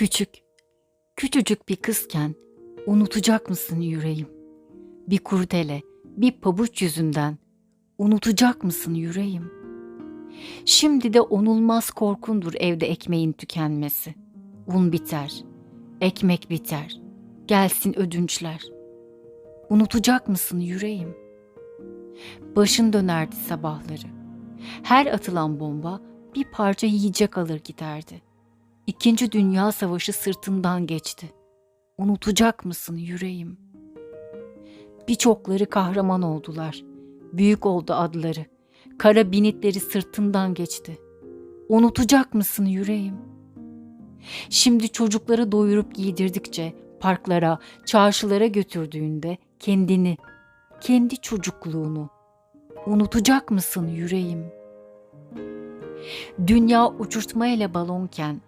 Küçük, küçücük bir kızken unutacak mısın yüreğim? Bir kurdele, bir pabuç yüzünden unutacak mısın yüreğim? Şimdi de onulmaz korkundur evde ekmeğin tükenmesi. Un biter, ekmek biter, gelsin ödünçler. Unutacak mısın yüreğim? Başın dönerdi sabahları. Her atılan bomba bir parça yiyecek alır giderdi. İkinci Dünya Savaşı sırtından geçti. Unutacak mısın yüreğim? Birçokları kahraman oldular. Büyük oldu adları. Kara binitleri sırtından geçti. Unutacak mısın yüreğim? Şimdi çocukları doyurup giydirdikçe parklara, çarşılara götürdüğünde kendini, kendi çocukluğunu unutacak mısın yüreğim? Dünya uçurtmayla balonken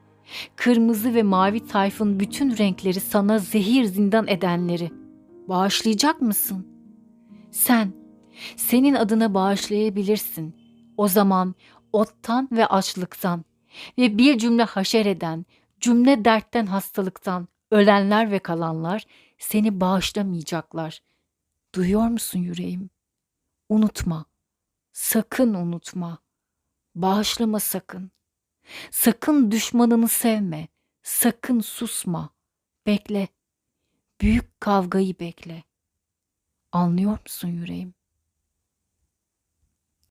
kırmızı ve mavi tayfın bütün renkleri sana zehir zindan edenleri bağışlayacak mısın? Sen, senin adına bağışlayabilirsin. O zaman ottan ve açlıktan ve bir cümle haşer eden, cümle dertten hastalıktan ölenler ve kalanlar seni bağışlamayacaklar. Duyuyor musun yüreğim? Unutma. Sakın unutma. Bağışlama sakın. Sakın düşmanını sevme. Sakın susma. Bekle. Büyük kavgayı bekle. Anlıyor musun yüreğim?